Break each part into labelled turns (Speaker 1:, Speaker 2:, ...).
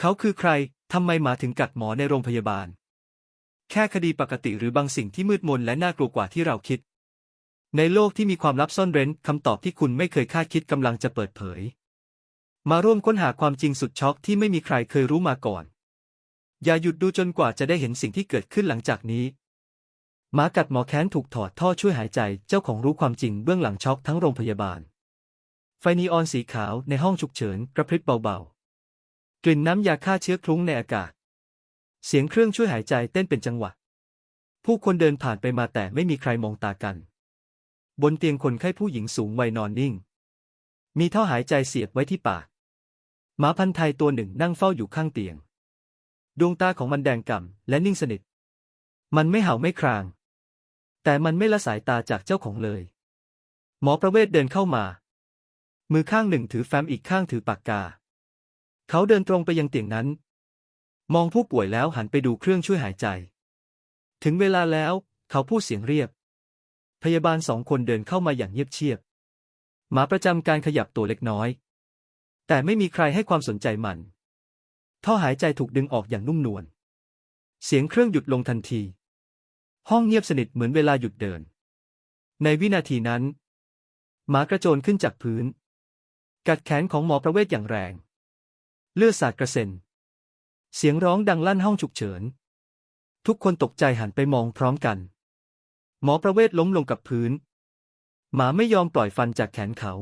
Speaker 1: เขาคือใคร ทำไมหมาถึงกัดหมอในโรงพยาบาล แค่คดีปกติหรือบางสิ่งที่มืดมนและน่ากลัวกว่าที่เราคิด ในโลกที่มีความลับซ่อนเร้นคำตอบที่คุณไม่เคยคาดคิดกำลังจะเปิดเผย มาร่วมค้นหาความจริงสุดช็อกที่ไม่มีใครเคยรู้มาก่อน อย่าหยุดดูจนกว่าจะได้เห็นสิ่งที่เกิดขึ้นหลังจากนี้หมากัดหมอแค้นถูกถอดท่อช่วยหายใจเจ้าของรู้ความจริงเบื้องหลังช็อกทั้งโรงพยาบาล ไฟนีออนสีขาวในห้องฉุกเฉินกระพริบเบาๆ กลิ่นน้ำยาฆ่าเชื้อคลุ้งในอากาศ เสียงเครื่องช่วยหายใจเต้นเป็นจังหวะ ผู้คนเดินผ่านไปมาแต่ไม่มีใครมองตากัน บนเตียงคนไข้ผู้หญิงสูงวัยนอนนิ่ง มีท่อหายใจเสียบไว้ที่ปาก หมาพันธุ์ไทยตัวหนึ่งนั่งเฝ้าอยู่ข้างเตียง ดวงตาของมันแดงก่ำและนิ่งสนิท มันไม่เห่าไม่คราง แต่มันไม่ละสายตาจากเจ้าของเลย หมอประเวศเดินเข้ามา มือข้างหนึ่งถือแฟ้มอีกข้างถือปากกา เขาเดินตรงไปยังเตียงนั้น มองผู้ป่วยแล้วหันไปดูเครื่องช่วยหายใจ ถึงเวลาแล้ว เขาพูดเสียงเรียบ พยาบาลสองคนเดินเข้ามาอย่างเงียบเชียบ หมาประจำการขยับตัวเล็กน้อย แต่ไม่มีใครให้ความสนใจมัน ท่อหายใจถูกดึงออกอย่างนุ่มนวล เสียงเครื่องหยุดลงทันที ห้องเงียบสนิทเหมือนเวลาหยุดเดิน ในวินาทีนั้น หมากระโจนขึ้นจากพื้น กัดแขนของหมอประเวศอย่างแรง เลือดสาดกระเซ็น เสียงร้องดังลั่นห้องฉุกเฉิน ทุกคนตกใจหันไปมองพร้อมกัน หมอประเวศล้มลงกับพื้น หมาไม่ยอมปล่อยฟันจากแขนเขา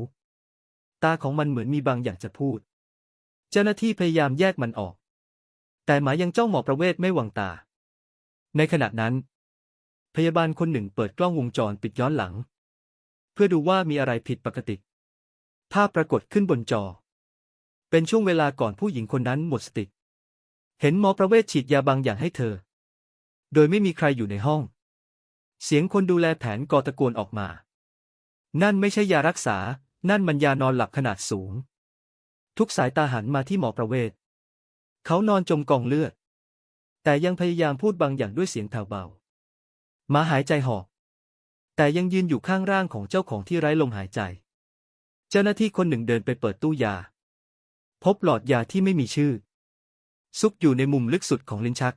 Speaker 1: ตาของมันเหมือนมีบางอย่างจะพูด เจ้าหน้าที่พยายามแยกมันออก แต่หมายังจ้องหมอประเวศไม่วางตา ในขณะนั้น พยาบาลคนหนึ่งเปิดกล้องวงจรปิดย้อนหลัง เพื่อดูว่ามีอะไรผิดปกติ ภาพปรากฏขึ้นบนจอ เป็นช่วงเวลาก่อนผู้หญิงคนนั้นหมดสติ เห็นหมอประเวศฉีดยาบางอย่างให้เธอ โดยไม่มีใครอยู่ในห้อง เสียงคนดูแลแผนกอตะโกนออกมา นั่นไม่ใช่ยารักษา นั่นมันยานอนหลับขนาดสูง ทุกสายตาหันมาที่หมอประเวศ เขานอนจมกองเลือด แต่ยังพยายามพูดบางอย่างด้วยเสียงแผ่วเบามาหายใจหอบ แต่ยังยืนอยู่ข้างร่างของเจ้าของที่ไร้ลมหายใจ เจ้าหน้าที่คนหนึ่งเดินไปเปิดตู้ยา พบหลอดยาที่ไม่มีชื่อ ซุกอยู่ในมุมลึกสุดของลิ้นชัก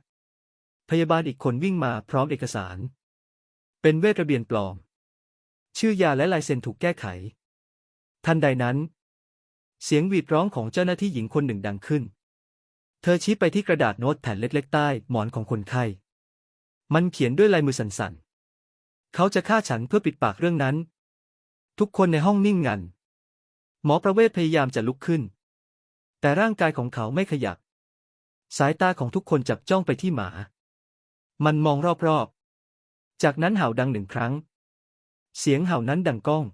Speaker 1: พยาบาลอีกคนวิ่งมาพร้อมเอกสาร เป็นเวทระเบียนปลอม ชื่อยาและลายเซ็นถูกแก้ไข ทันใดนั้น เสียงหวีดร้องของเจ้าหน้าที่หญิงคนหนึ่งดังขึ้น เธอชี้ไปที่กระดาษโน้ตแผ่นเล็กๆ ใต้หมอนของคนไข้ มันเขียนด้วยลายมือสันๆ เขาจะฆ่าฉันเพื่อปิดปากเรื่องนั้น ทุกคนในห้องนิ่งงัน หมอประเวศพยายามจะลุกขึ้น แต่ร่างกายของเขาไม่ขยับ สายตาของทุกคนจับจ้องไปที่หมา มันมองรอบๆ จากนั้นเห่าดังหนึ่งครั้ง เสียงเห่านั้นดังก้อง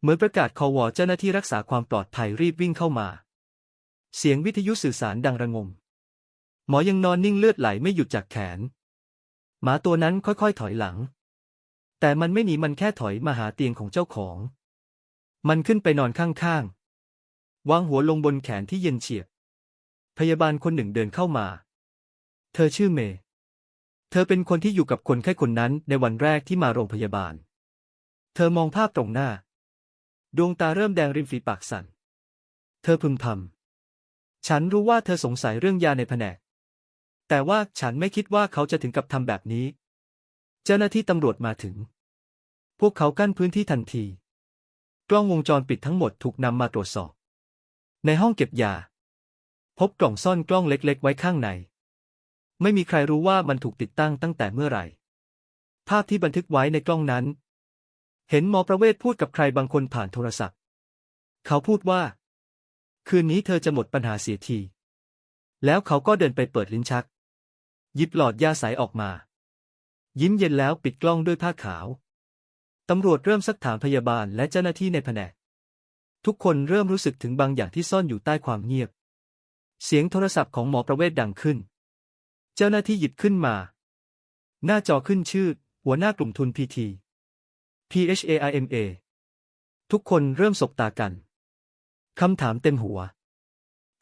Speaker 1: เหมือนประกาศคอวอเจ้าหน้าที่รักษาความปลอดภัยรีบวิ่งเข้ามา เสียงวิทยุสื่อสารดังระงม หมอยังนอนนิ่งเลือดไหลไม่หยุดจากแขน หมาตัวนั้นค่อยๆ ถอยหลัง แต่มันไม่หนีมันแค่ถอยมาหาเตียงของเจ้าของ มันขึ้นไปนอนข้างๆ วางหัวลงบนแขนที่เย็นเฉียบ พยาบาลคนหนึ่งเดินเข้ามา เธอชื่อเมย์ เธอเป็นคนที่อยู่กับคนไข้คนนั้นในวันแรกที่มาโรงพยาบาล เธอมองภาพตรงหน้า ดวงตาเริ่มแดงริมฝีปากสั่น เธอพึมพำ ฉันรู้ว่าเธอสงสัยเรื่องยาในแผนก แต่ว่าฉันไม่คิดว่าเขาจะถึงกับทำแบบนี้ เจ้าหน้าที่ตำรวจมาถึง พวกเขากั้นพื้นที่ทันที กล้องวงจรปิดทั้งหมดถูกนำมาตรวจสอบ ในห้องเก็บยา พบกล่องซ่อนกล้องเล็กๆ ไว้ข้างใน ไม่มีใครรู้ว่ามันถูกติดตั้งตั้งแต่เมื่อไหร่ ภาพที่บันทึกไว้ในกล้องนั้น เห็นหมอประเวศพูดกับใครบางคนผ่านโทรศัพท์ เขาพูดว่า คืนนี้เธอจะหมดปัญหาเสียที แล้วเขาก็เดินไปเปิดลิ้นชัก หยิบหลอดยาใสออกมา ยิ้มเย็นแล้วปิดกล้องด้วยผ้าขาวตำรวจเริ่มซักถามพยาบาลและเจ้าหน้าที่ในแผนก ทุกคนเริ่มรู้สึกถึงบางอย่างที่ซ่อนอยู่ใต้ความเงียบ เสียงโทรศัพท์ของหมอประเวศดังขึ้น เจ้าหน้าที่หยิบขึ้นมา หน้าจอขึ้นชื่อ หัวหน้ากลุ่มทุนพีที PHAIMA ทุกคนเริ่มสบตากัน คำถามเต็มหัว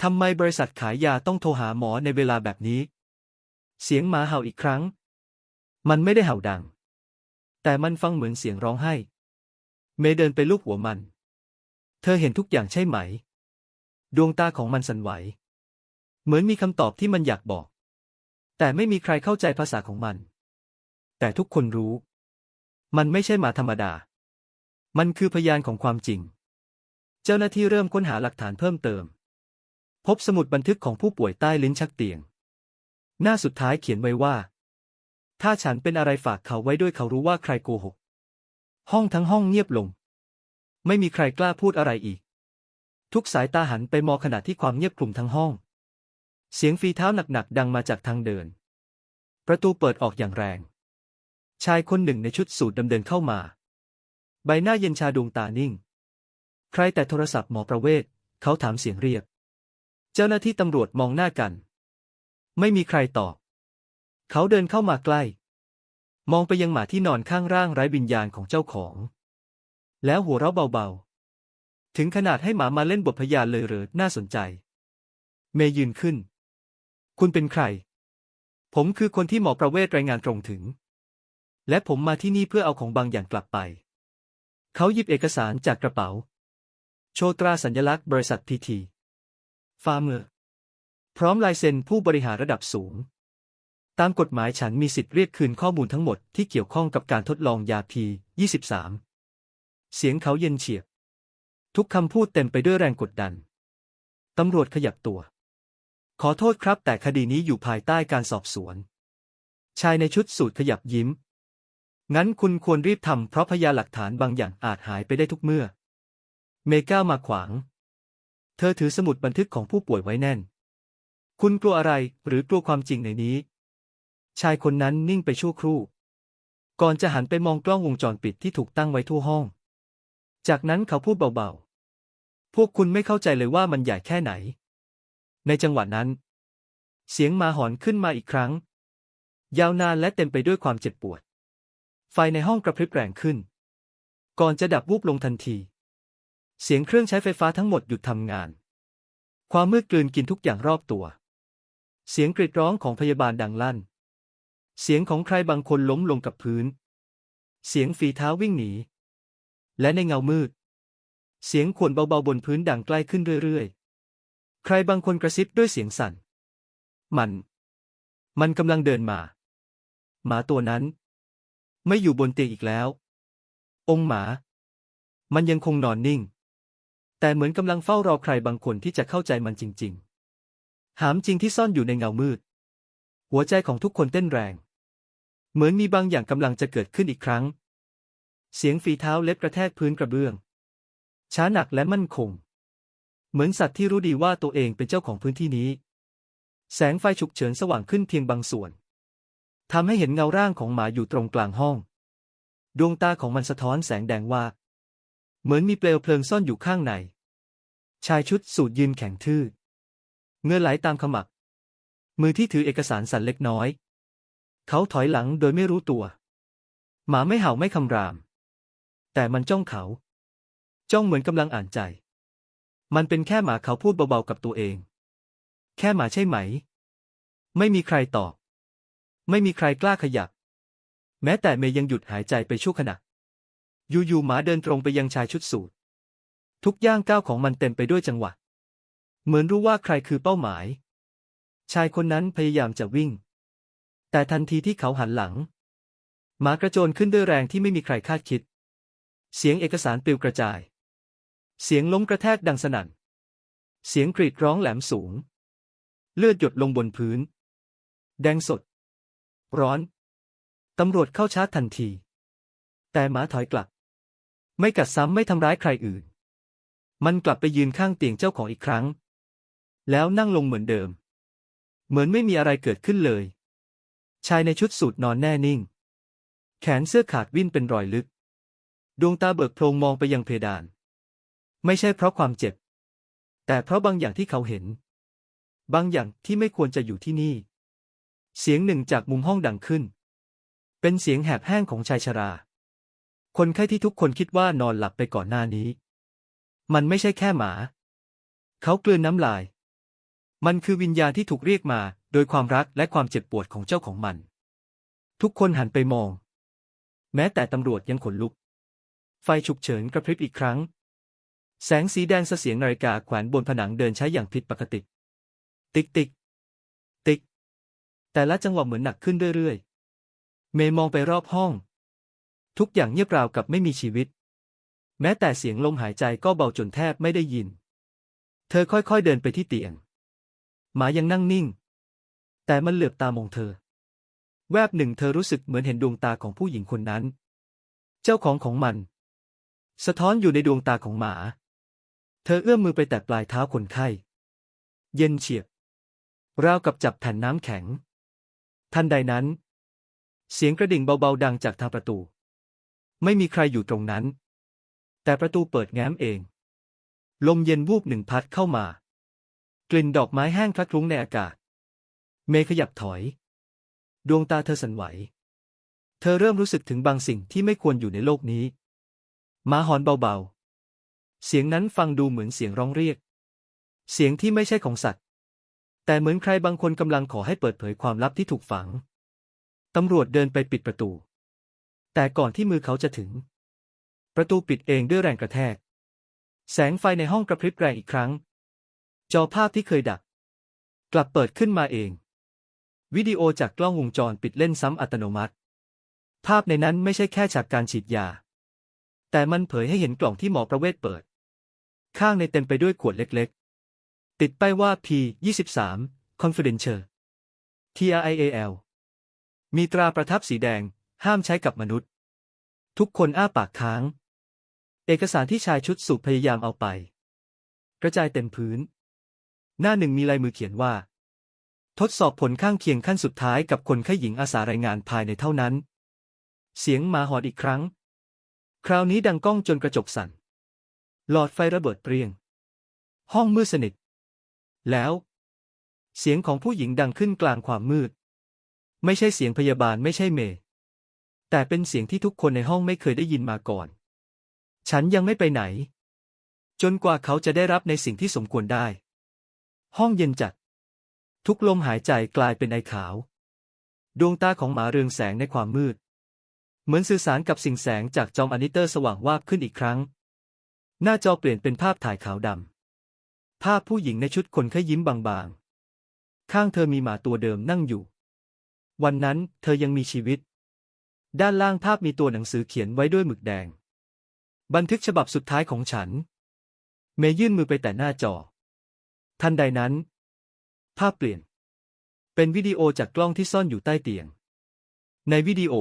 Speaker 1: ทำไมบริษัทขายยาต้องโทรหาหมอในเวลาแบบนี้ เสียงหมาเห่าอีกครั้ง มันไม่ได้เห่าดัง แต่มันฟังเหมือนเสียงร้องไห้ เมย์เดินไปลูบหัวมัน เธอเห็นทุกอย่างใช่ไหม ดวงตาของมันสั่นไหว เหมือนมีคำตอบที่มันอยากบอก แต่ไม่มีใครเข้าใจภาษาของมัน แต่ทุกคนรู้ มันไม่ใช่หมาธรรมดา มันคือพยานของความจริง เจ้าหน้าที่เริ่มค้นหาหลักฐานเพิ่มเติม พบสมุดบันทึกของผู้ป่วยใต้ลิ้นชักเตียง หน้าสุดท้ายเขียนไว้ว่า ถ้าฉันเป็นอะไรฝากเขาไว้ด้วยเขารู้ว่าใครโกหก ห้องทั้งห้องเงียบลง ไม่มีใครกล้าพูดอะไรอีก ทุกสายตาหันไปมองขณะที่ความเงียบกลุ่มทั้งห้อง เสียงฝีเท้าหนักๆดังมาจากทางเดิน ประตูเปิดออกอย่างแรง ชายคนหนึ่งในชุดสูทดำเดินเข้ามา ใบหน้าเย็นชาดวงตานิ่ง ใครแต่โทรศัพท์หมอประเวศ เขาถามเสียงเรียก เจ้าหน้าที่ตำรวจมองหน้ากัน ไม่มีใครตอบ เขาเดินเข้ามาใกล้ มองไปยังหมาที่นอนข้างร่างไร้วิญญาณของเจ้าของ แล้วหัวเราะเบาๆ ถึงขนาดให้หมามาเล่นบทพยานเลยเหรอ น่าสนใจ เมย์ยืนขึ้น คุณเป็นใคร ผมคือคนที่หมอประเวศรายงานตรงถึง และผมมาที่นี่เพื่อเอาของบางอย่างกลับไป เขาหยิบเอกสารจากกระเป๋า โชว์ตราสัญลักษณ์บริษัทพีทีฟาร์เมอร์ พร้อมลายเซ็นผู้บริหารระดับสูง ตามกฎหมายฉันมีสิทธิ์เรียกคืนข้อมูลทั้งหมดที่เกี่ยวข้องกับการทดลองยาพี23 เสียงเขาเย็นเฉียบ ทุกคำพูดเต็มไปด้วยแรงกดดัน ตำรวจขยับตัว ขอโทษครับ แต่คดีนี้อยู่ภายใต้การสอบสวน ชายในชุดสูทขยับยิ้ม งั้นคุณควรรีบทำเพราะพยานหลักฐานบางอย่างอาจหายไปได้ทุกเมื่อ เมก้ามาขวาง เธอถือสมุดบันทึกของผู้ป่วยไว้แน่น คุณกลัวอะไรหรือกลัวความจริงในนี้ ชายคนนั้นนิ่งไปชั่วครู่ ก่อนจะหันไปมองกล้องวงจรปิดที่ถูกตั้งไว้ทั่วห้อง จากนั้นเขาพูดเบาๆ พวกคุณไม่เข้าใจเลยว่ามันใหญ่แค่ไหน ในจังหวะนั้น เสียงมาหอนขึ้นมาอีกครั้ง ยาวนานและเต็มไปด้วยความเจ็บปวด ไฟในห้องกระพริบแรงขึ้น ก่อนจะดับวูบลงทันที เสียงเครื่องใช้ไฟฟ้าทั้งหมดหยุดทำงาน ความมืดกลืนกินทุกอย่างรอบตัว เสียงกรีดร้องของพยาบาลดังลั่น เสียงของใครบางคนล้มลงกับพื้น เสียงฝีเท้าวิ่งหนี และในเงามืด เสียงขวนเบาๆบนพื้นดังใกล้ขึ้นเรื่อยๆ ใครบางคนกระซิบด้วยเสียงสั่น มัน มันกำลังเดินมา หมาตัวนั้น ไม่อยู่บนเตียงอีกแล้ว องหมา มันยังคงนอนนิ่ง แต่เหมือนกำลังเฝ้ารอใครบางคนที่จะเข้าใจมันจริง ๆ หามจริงที่ซ่อนอยู่ในเงามืด หัวใจของทุกคนเต้นแรง เหมือนมีบางอย่างกำลังจะเกิดขึ้นอีกครั้ง เสียงฝีเท้าเล็บกระแทกพื้นกระเบื้อง ช้าหนักและมั่นคง เหมือนสัตว์ที่รู้ดีว่าตัวเองเป็นเจ้าของพื้นที่นี้ แสงไฟฉุกเฉินสว่างขึ้นเพียงบางส่วนทำให้เห็นเงาร่างของหมาอยู่ตรงกลางห้อง ดวงตาของมันสะท้อนแสงแดงว่า เหมือนมีเปลวเพลิงซ่อนอยู่ข้างใน ชายชุดสูทยืนแข็งทื่อ เงื่อไหลตามขมับมือที่ถือเอกสารสั่นเล็กน้อย เขาถอยหลังโดยไม่รู้ตัว หมาไม่เห่าไม่คำราม แต่มันจ้องเขา จ้องเหมือนกำลังอ่านใจ มันเป็นแค่หมาเขาพูดเบาๆกับตัวเอง แค่หมาใช่ไหม ไม่มีใครตอบ ไม่มีใครกล้าขยับ แม้แต่เมย์ยังหยุดหายใจไปชั่วขณะ อยู่ๆหมาเดินตรงไปยังชายชุดสูททุกย่างก้าวของมันเต็มไปด้วยจังหวะ เหมือนรู้ว่าใครคือเป้าหมาย ชายคนนั้นพยายามจะวิ่ง แต่ทันทีที่เขาหันหลัง หมากระโจนขึ้นด้วยแรงที่ไม่มีใครคาดคิด เสียงเอกสารปลิวกระจาย เสียงล้มกระแทกดังสนั่น เสียงกรีดร้องแหลมสูง เลือดหยดลงบนพื้น แดงสด ร้อน ตำรวจเข้าชาร์จทันที แต่หมาถอยกลับ ไม่กัดซ้ำไม่ทำร้ายใครอื่น มันกลับไปยืนข้างเตียงเจ้าของอีกครั้ง แล้วนั่งลงเหมือนเดิม เหมือนไม่มีอะไรเกิดขึ้นเลย ชายในชุดสูทนอนแน่นิ่ง แขนเสื้อขาดวิ่นเป็นรอยลึก ดวงตาเบิกโพลงมองไปยังเพดาน ไม่ใช่เพราะความเจ็บ แต่เพราะบางอย่างที่เขาเห็น บางอย่างที่ไม่ควรจะอยู่ที่นี่ เสียงหนึ่งจากมุมห้องดังขึ้น เป็นเสียงแหบแห้งของชายชรา คนไข้ที่ทุกคนคิดว่านอนหลับไปก่อนหน้านี้ มันไม่ใช่แค่หมา เขากลืนน้ำลาย มันคือวิญญาณที่ถูกเรียกมาโดยความรักและความเจ็บปวดของเจ้าของมัน ทุกคนหันไปมอง แม้แต่ตำรวจยังขนลุก ไฟฉุกเฉินกระพริบอีกครั้ง แสงสีแดงเสเสียงนาฬิกาแขวนบนผนังเดินใช้อย่างผิดปกติ ติ๊กติ๊กติ๊ก แต่ละจังหวะเหมือนหนักขึ้นเรื่อยๆ เมย์มองไปรอบห้อง ทุกอย่างเงียบราวกับไม่มีชีวิต แม้แต่เสียงลมหายใจก็เบาจนแทบไม่ได้ยิน เธอค่อยๆเดินไปที่เตียง หมายังนั่งนิ่ง แต่มันเหลือบตามองเธอ แวบหนึ่งเธอรู้สึกเหมือนเห็นดวงตาของผู้หญิงคนนั้น เจ้าของของมัน สะท้อนอยู่ในดวงตาของหมา เธอเอื้อมมือไปแตะปลายเท้าคนไข้ เย็นเฉียบ ราวกับจับแผ่นน้ำแข็ง ทันใดนั้น เสียงกระดิ่งเบาๆดังจากทางประตู ไม่มีใครอยู่ตรงนั้น แต่ประตูเปิดแง้มเอง ลมเย็นวูบหนึ่งพัดเข้ามา กลิ่นดอกไม้แห้งคละคลุ้งในอากาศ เมย์ขยับถอย ดวงตาเธอสั่นไหว เธอเริ่มรู้สึกถึงบางสิ่งที่ไม่ควรอยู่ในโลกนี้ มาหอนเบาๆ เสียงนั้นฟังดูเหมือนเสียงร้องเรียก เสียงที่ไม่ใช่ของสัตว์ แต่เหมือนใครบางคนกำลังขอให้เปิดเผยความลับที่ถูกฝัง ตำรวจเดินไปปิดประตู แต่ก่อนที่มือเขาจะถึง ประตูปิดเองด้วยแรงกระแทก แสงไฟในห้องกระพริบแรงอีกครั้ง จอภาพที่เคยดับกลับเปิดขึ้นมาเอง วิดีโอจากกล้องวงจรปิดเล่นซ้ำอัตโนมัติ ภาพในนั้นไม่ใช่แค่ฉากการฉีดยา แต่มันเผยให้เห็นกล่องที่หมอประเวศเปิด ข้างในเต็มไปด้วยขวดเล็กๆ ติดป้ายว่า P23 Confidential TRIAL มีตราประทับสีแดง ห้ามใช้กับมนุษย์ ทุกคนอ้าปากค้าง เอกสารที่ชายชุดสูบพยายามเอาไป กระจายเต็มพื้น หน้าหนึ่งมีลายมือเขียนว่า ทดสอบผลข้างเคียงขั้นสุดท้ายกับคนไข้หญิงอาสารายงานภายในเท่านั้น เสียงมาหอนอีกครั้ง คราวนี้ดังก้องจนกระจกสั่น หลอดไฟระเบิดเปรียง ห้องมืดสนิท แล้ว เสียงของผู้หญิงดังขึ้นกลางความมืด ไม่ใช่เสียงพยาบาลไม่ใช่เมย์แต่เป็นเสียงที่ทุกคนในห้องไม่เคยได้ยินมาก่อน ฉันยังไม่ไปไหน จนกว่าเขาจะได้รับในสิ่งที่สมควรได้ ห้องเย็นจัด ทุกลมหายใจกลายเป็นไอขาว ดวงตาของหมาเรืองแสงในความมืด เหมือนสื่อสารกับสิ่งแสงจากจอมอนิเตอร์สว่างวาบขึ้นอีกครั้ง หน้าจอเปลี่ยนเป็นภาพถ่ายขาวดำ ภาพผู้หญิงในชุดคนไข้ยิ้มบางๆ ข้างเธอมีหมาตัวเดิมนั่งอยู่ วันนั้นเธอยังมีชีวิต ด้านล่างภาพมีตัวหนังสือเขียนไว้ด้วยหมึกแดง บันทึกฉบับสุดท้ายของฉัน เมย์ยื่นมือไปแต่หน้าจอ ทันใดนั้น ภาพเปลี่ยน เป็นวิดีโอจากกล้องที่ซ่อนอยู่ใต้เตียง ในวิดีโอ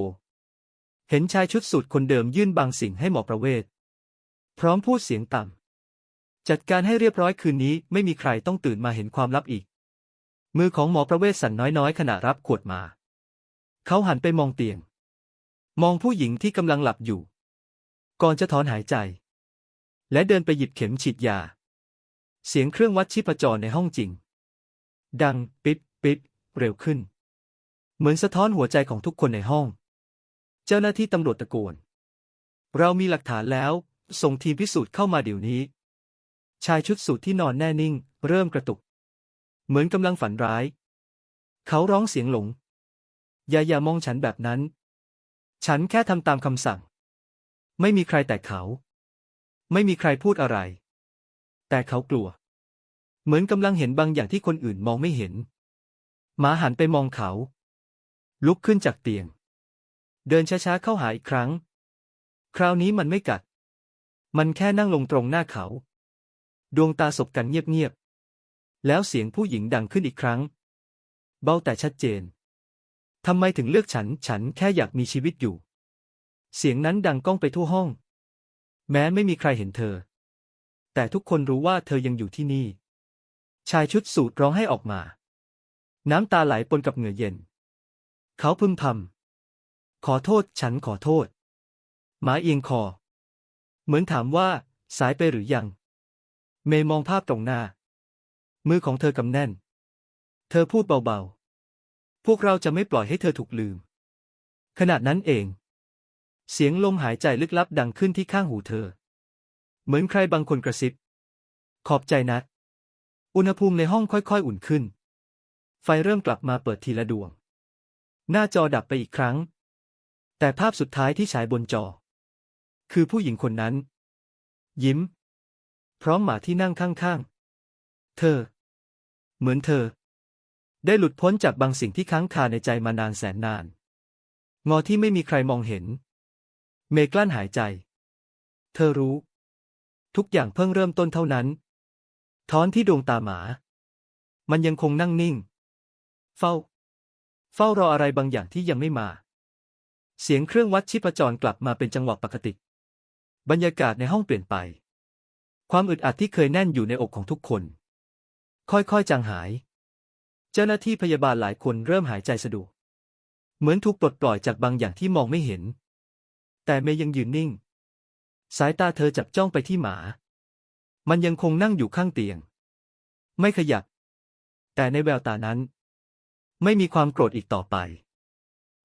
Speaker 1: เห็นชายชุดสูทคนเดิมยื่นบางสิ่งให้หมอประเวศ พร้อมพูดเสียงต่ำ จัดการให้เรียบร้อยคืนนี้ไม่มีใครต้องตื่นมาเห็นความลับอีก มือของหมอประเวศสั่นน้อยๆ ขณะรับขวดมา เขาหันไปมองเตียง มองผู้หญิงที่กำลังหลับอยู่ ก่อนจะถอนหายใจ และเดินไปหยิบเข็มฉีดยา เสียงเครื่องวัดชีพจรในห้องจริง ดัง ปิ๊บปิ๊บเร็วขึ้น เหมือนสะท้อนหัวใจของทุกคนในห้อง เจ้าหน้าที่ตำรวจตะโกน เรามีหลักฐานแล้ว ส่งทีมพิสูจน์เข้ามาเดี๋ยวนี้ ชายชุดสูทที่นอนแน่นิ่ง เริ่มกระตุก เหมือนกำลังฝันร้าย เขาร้องเสียงหลง อย่าอย่ามองฉันแบบนั้น ฉันแค่ทำตามคำสั่ง ไม่มีใครแต่เขา ไม่มีใครพูดอะไร แต่เขากลัว เหมือนกำลังเห็นบางอย่างที่คนอื่นมองไม่เห็นหมาหันไปมองเขา ลุกขึ้นจากเตียง เดินช้าๆเข้าหาอีกครั้ง คราวนี้มันไม่กัด มันแค่นั่งลงตรงหน้าเขา ดวงตาสบกันเงียบๆ แล้วเสียงผู้หญิงดังขึ้นอีกครั้ง เบาแต่ชัดเจน ทำไมถึงเลือกฉัน ฉันแค่อยากมีชีวิตอยู่ เสียงนั้นดังก้องไปทั่วห้อง แม้ไม่มีใครเห็นเธอ แต่ทุกคนรู้ว่าเธอยังอยู่ที่นี่ ชายชุดสูทร้องให้ออกมา น้ำตาไหลปนกับเหงื่อเย็น เขาพึมพำ ขอโทษฉันขอโทษ หมาเอียงคอ เหมือนถามว่า สายไปหรือยัง เมย์มองภาพตรงหน้า มือของเธอกำแน่น เธอพูดเบาๆ พวกเราจะไม่ปล่อยให้เธอถูกลืม ขณะนั้นเอง เสียงลมหายใจลึกลับดังขึ้นที่ข้างหูเธอ เหมือนใครบางคนกระซิบ ขอบใจนะอุณหภูมิในห้องค่อยๆ อุ่นขึ้น ไฟเริ่มกลับมาเปิดทีละดวง หน้าจอดับไปอีกครั้ง แต่ภาพสุดท้ายที่ฉายบนจอ คือผู้หญิงคนนั้น ยิ้ม พร้อมหมาที่นั่งข้างๆ เธอ เหมือนเธอ ได้หลุดพ้นจากบางสิ่งที่ค้างคาในใจมานานแสนนาน งอที่ไม่มีใครมองเห็น เมกลั้นหายใจ เธอรู้ ทุกอย่างเพิ่งเริ่มต้นเท่านั้น ท้อนที่ดวงตาหมา มันยังคงนั่งนิ่ง เฝ้า เฝ้ารออะไรบางอย่างที่ยังไม่มา เสียงเครื่องวัดชีพจรกลับมาเป็นจังหวะปกติ บรรยากาศในห้องเปลี่ยนไป ความอึดอัดที่เคยแน่นอยู่ในอกของทุกคน ค่อยๆ จางหาย เจ้าหน้าที่พยาบาลหลายคนเริ่มหายใจสะดวก เหมือนถูกปลดปล่อยจากบางอย่างที่มองไม่เห็น แต่เมย์ยังยืนนิ่ง สายตาเธอจับจ้องไปที่หมา มันยังคงนั่งอยู่ข้างเตียง ไม่ขยับ แต่ในแววตานั้น ไม่มีความโกรธอีกต่อไป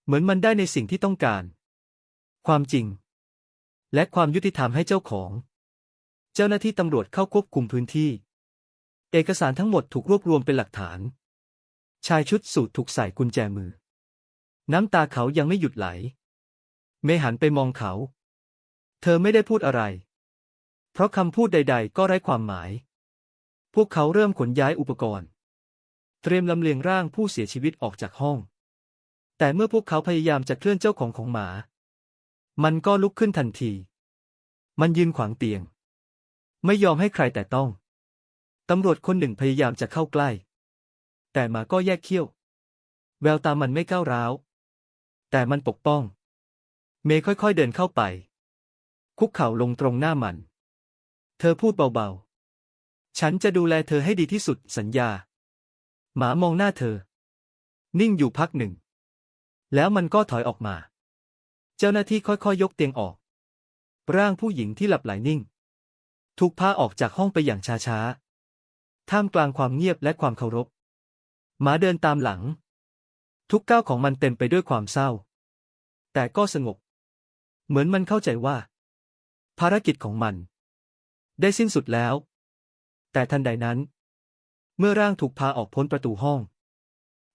Speaker 1: เหมือนมันได้ในสิ่งที่ต้องการ ความจริง และความยุติธรรมให้เจ้าของ เจ้าหน้าที่ตำรวจเข้าควบคุมพื้นที่ เอกสารทั้งหมดถูกรวบรวมเป็นหลักฐาน ชายชุดสูทถูกใส่กุญแจมือ น้ำตาเขายังไม่หยุดไหล เมหันไปมองเขา เธอไม่ได้พูดอะไร เพราะคำพูดใด ๆ ก็ไร้ความหมาย พวกเขาเริ่มขนย้ายอุปกรณ์ เตรียมลำเลียงร่างผู้เสียชีวิตออกจากห้อง แต่เมื่อพวกเขาพยายามจะเคลื่อนเจ้าของของหมา มันก็ลุกขึ้นทันที มันยืนขวางเตียง ไม่ยอมให้ใครแต่ต้อง ตำรวจคนหนึ่งพยายามจะเข้าใกล้ แต่หมาก็แยกเขี้ยว แววตามันไม่ก้าวร้าว แต่มันปกป้อง เมย์ค่อยๆเดินเข้าไป คุกเข่าลงตรงหน้ามัน เธอพูดเบาๆ ฉันจะดูแลเธอให้ดีที่สุดสัญญา หมามองหน้าเธอ นิ่งอยู่พักหนึ่ง แล้วมันก็ถอยออกมา เจ้าหน้าที่ค่อยๆยกเตียงออก ร่างผู้หญิงที่หลับไหลนิ่ง ถูกพาออกจากห้องไปอย่างช้าๆ ท่ามกลางความเงียบและความเคารพหมาเดินตามหลัง ทุกก้าวของมันเต็มไปด้วยความเศร้า แต่ก็สงบ เหมือนมันเข้าใจว่า ภารกิจของมัน ได้สิ้นสุดแล้ว แต่ทันใดนั้น เมื่อร่างถูกพาออกพ้นประตูห้อง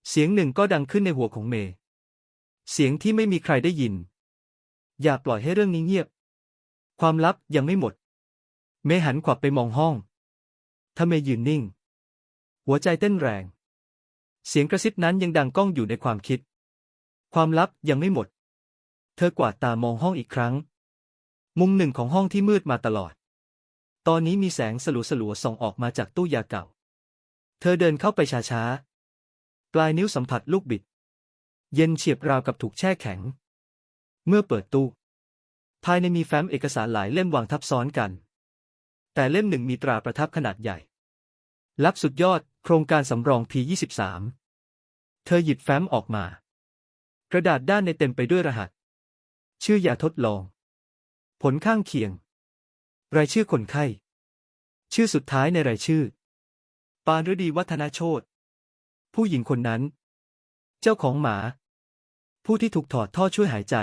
Speaker 1: เสียงหนึ่งก็ดังขึ้นในหัวของเมย์ เสียงที่ไม่มีใครได้ยิน อย่าปล่อยให้เรื่องนี้เงียบ ความลับยังไม่หมด เมย์หันขวับไปมองห้องทำเมย์ยืนนิ่ง หัวใจเต้นแรง เสียงกระซิบนั้นยังดังก้องอยู่ในความคิด ความลับยังไม่หมด เธอกวาดตามองห้องอีกครั้ง มุมหนึ่งของห้องที่มืดมาตลอด ตอนนี้มีแสงสลัวสลัวๆส่องออกมาจากตู้ยาเก่า เธอเดินเข้าไปช้าๆ ปลายนิ้วสัมผัสลูกบิด เย็นเฉียบราวกับถูกแช่แข็ง เมื่อเปิดตู้ ภายในมีแฟ้มเอกสารหลายเล่มวางทับซ้อนกัน แต่เล่มหนึ่งมีตราประทับขนาดใหญ่ ลับสุดยอด โครงการสำรอง P23 เธอหยิบแฟ้มออกมา กระดาษด้านในเต็มไปด้วยรหัส ชื่อยาทดลอง ผลข้างเคียง รายชื่อคนไข้ ชื่อสุดท้ายในรายชื่อ ปานฤดีวัฒนาโชตผู้หญิงคนนั้น เจ้าของหมา ผู้ที่ถูกถอดท่อช่วยหายใจ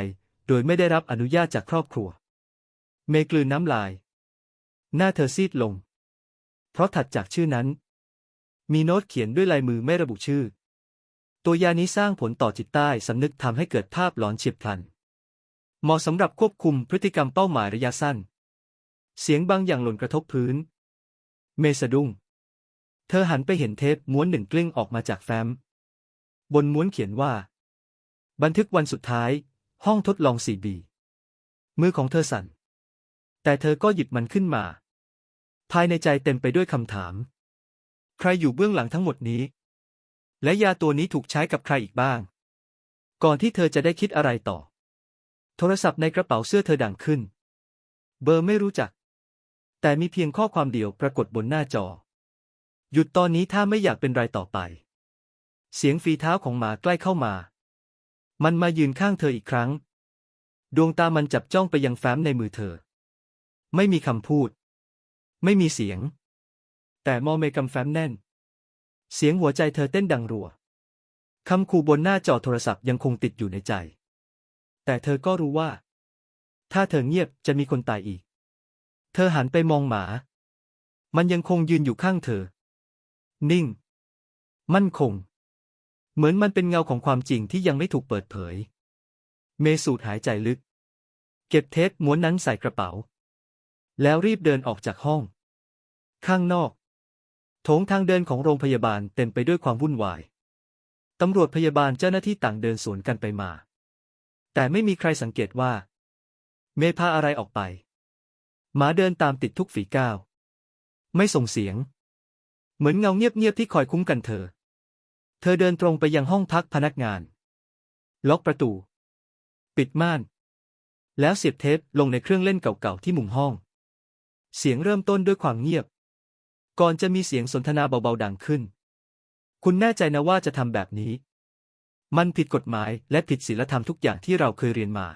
Speaker 1: โดยไม่ได้รับอนุญาตจากครอบครัว เมกลืนน้ำลาย หน้าเธอซีดลง เพราะถัดจากชื่อนั้น มีโน้ตเขียนด้วยลายมือไม่ระบุชื่อ ตัวยานี้สร้างผลต่อจิตใต้สำนึกทำให้เกิดภาพหลอนเฉียบพลัน เหมาะสำหรับควบคุมพฤติกรรมเป้าหมายระยะสั้น เสียงบางอย่างหล่นกระทบพื้น เมสะดุ้ง เธอหันไปเห็นเทปม้วนหนึ่งกลิ้งออกมาจากแฟ้ม บนม้วนเขียนว่า บันทึกวันสุดท้าย ห้องทดลอง 4B มือของเธอสั่น แต่เธอก็หยิบมันขึ้นมา ภายในใจเต็มไปด้วยคำถาม ใครอยู่เบื้องหลังทั้งหมดนี้ และยาตัวนี้ถูกใช้กับใครอีกบ้าง ก่อนที่เธอจะได้คิดอะไรต่อ โทรศัพท์ในกระเป๋าเสื้อเธอดังขึ้น เบอร์ไม่รู้จัก แต่มีเพียงข้อความเดียวปรากฏบนหน้าจอ หยุดตอนนี้ถ้าไม่อยากเป็นไรต่อไป เสียงฝีเท้าของหมาใกล้เข้ามา มันมายืนข้างเธออีกครั้ง ดวงตามันจับจ้องไปยังแฟ้มในมือเธอ ไม่มีคำพูด ไม่มีเสียง แต่มอเมกำแฟ้มแน่น เสียงหัวใจเธอเต้นดังรัวคำขู่บนหน้าจอโทรศัพท์ยังคงติดอยู่ในใจ แต่เธอก็รู้ว่า ถ้าเธอเงียบจะมีคนตายอีก เธอหันไปมองหมา มันยังคงยืนอยู่ข้างเธอ นิ่ง มั่นคง เหมือนมันเป็นเงาของความจริงที่ยังไม่ถูกเปิดเผย เมสูดหายใจลึก เก็บเทปม้วนนั้นใส่กระเป๋า แล้วรีบเดินออกจากห้อง ข้างนอก โถงทางเดินของโรงพยาบาลเต็มไปด้วยความวุ่นวาย ตำรวจพยาบาลเจ้าหน้าที่ต่างเดินสวนกันไปมา แต่ไม่มีใครสังเกตว่า เมพาอะไรออกไป หมาเดินตามติดทุกฝีก้าว ไม่ส่งเสียง เหมือนเงาเงียบๆที่คอยคุ้มกันเธอ เธอเดินตรงไปยังห้องพักพนักงาน ล็อกประตู ปิดม่าน แล้วเสียบเทปลงในเครื่องเล่นเก่าๆที่มุมห้อง เสียงเริ่มต้นด้วยความเงียบ ก่อนจะมีเสียงสนทนาเบาๆดังขึ้น คุณแน่ใจนะว่าจะทำแบบนี้ มันผิดกฎหมายและผิดศีลธรรมทุกอย่างที่เราเคยเรียนมา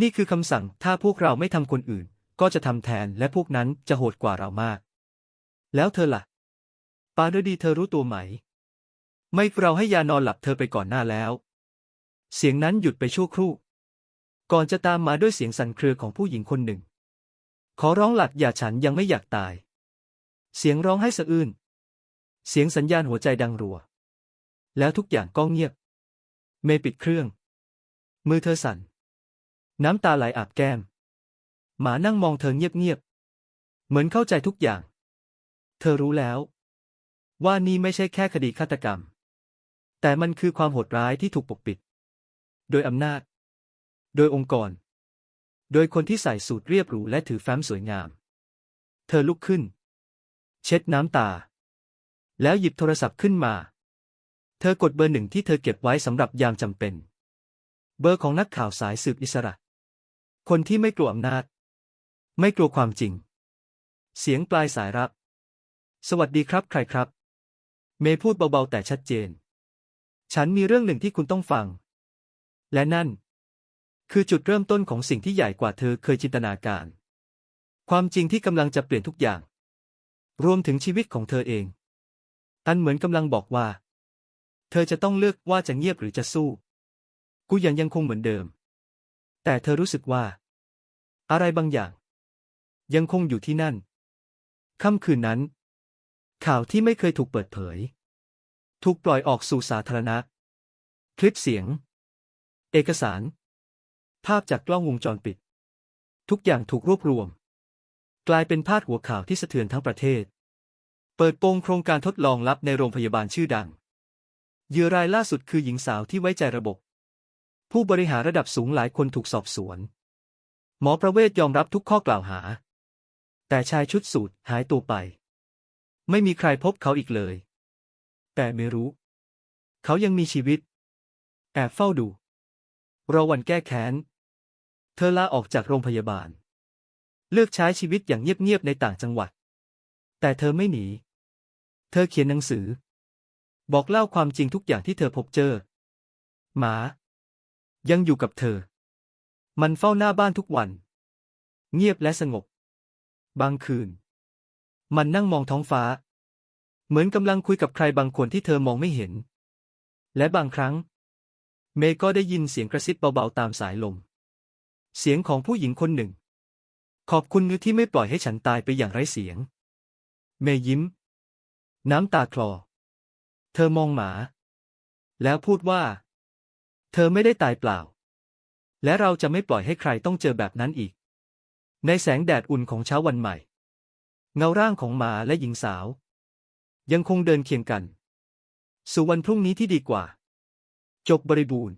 Speaker 1: นี่คือคำสั่งถ้าพวกเราไม่ทำคนอื่น ก็จะทำแทนและพวกนั้นจะโหดกว่าเรามาก แล้วเธอล่ะ ปาฤดีเธอรู้ตัวไหม ไม่เราให้ยานอนหลับเธอไปก่อนหน้าแล้ว เสียงนั้นหยุดไปชั่วครู่ ก่อนจะตามมาด้วยเสียงสั่นเครือของผู้หญิงคนหนึ่ง ขอร้องหลัดอย่าฉันยังไม่อยากตาย เสียงร้องให้สะอื้น เสียงสัญญาณหัวใจดังรัว แล้วทุกอย่างก็เงียบ เมย์ปิดเครื่อง มือเธอสั่น น้ำตาไหลอาบแก้ม หมานั่งมองเธอเงียบๆ เหมือนเข้าใจทุกอย่าง เธอรู้แล้ว ว่านี่ไม่ใช่แค่คดีฆาตกรรม แต่มันคือความโหดร้ายที่ถูกปกปิด โดยอำนาจ โดยองค์กร โดยคนที่ใส่สูทเรียบหรูและถือแฟ้มสวยงาม เธอลุกขึ้น เช็ดน้ำตา แล้วหยิบโทรศัพท์ขึ้นมา เธอกดเบอร์หนึ่งที่เธอเก็บไว้สำหรับยามจำเป็น เบอร์ของนักข่าวสายสืบอิสระ คนที่ไม่กลัวอำนาจ ไม่กลัวความจริง เสียงปลายสายรับ สวัสดีครับ ใครครับ เมย์พูดเบาๆแต่ชัดเจน ฉันมีเรื่องหนึ่งที่คุณต้องฟัง และนั่น คือจุดเริ่มต้นของสิ่งที่ใหญ่กว่าเธอเคยจินตนาการ ความจริงที่กำลังจะเปลี่ยนทุกอย่าง รวมถึงชีวิตของเธอเอง อันเหมือนกำลังบอกว่า เธอจะต้องเลือกว่าจะเงียบหรือจะสู้ กูยังยังคงเหมือนเดิม แต่เธอรู้สึกว่า อะไรบางอย่าง ยังคงอยู่ที่นั่นค่ำคืนนั้น ข่าวที่ไม่เคยถูกเปิดเผย ถูกปล่อยออกสู่สาธารณะ คลิปเสียง เอกสาร ภาพจากกล้องวงจรปิด ทุกอย่างถูกรวบรวม กลายเป็นพาดหัวข่าวที่สะเทือนทั้งประเทศ เปิดโปงโครงการทดลองลับในโรงพยาบาลชื่อดังเหยื่อรายล่าสุดคือหญิงสาวที่ไว้ใจระบบ ผู้บริหารระดับสูงหลายคนถูกสอบสวน หมอประเวศยอมรับทุกข้อกล่าวหา แต่ชายชุดสูทหายตัวไป ไม่มีใครพบเขาอีกเลย แต่ไม่รู้ เขายังมีชีวิต แอบเฝ้าดู เรอวันแก้แค้น เธอลาออกจากโรงพยาบาล เลือกใช้ชีวิตอย่างเงียบๆในต่างจังหวัด แต่เธอไม่หนี เธอเขียนหนังสือ บอกเล่าความจริงทุกอย่างที่เธอพบเจอ หมา ยังอยู่กับเธอ มันเฝ้าหน้าบ้านทุกวัน เงียบและสงบ บางคืน มันนั่งมองท้องฟ้า เหมือนกำลังคุยกับใครบางคนที่เธอมองไม่เห็น และบางครั้ง เมย์ก็ได้ยินเสียงกระซิบเบาๆตามสายลม เสียงของผู้หญิงคนหนึ่ง ขอบคุณที่ไม่ปล่อยให้ฉันตายไปอย่างไร้เสียง เมย์ยิ้ม น้ำตาคลอ เธอมองหมา แล้วพูดว่า เธอไม่ได้ตายเปล่า และเราจะไม่ปล่อยให้ใครต้องเจอแบบนั้นอีก ในแสงแดดอุ่นของเช้าวันใหม่ เงาร่างของหมาและหญิงสาว ยังคงเดินเคียงกัน สู่วันพรุ่งนี้ที่ดีกว่า จบบริบูรณ์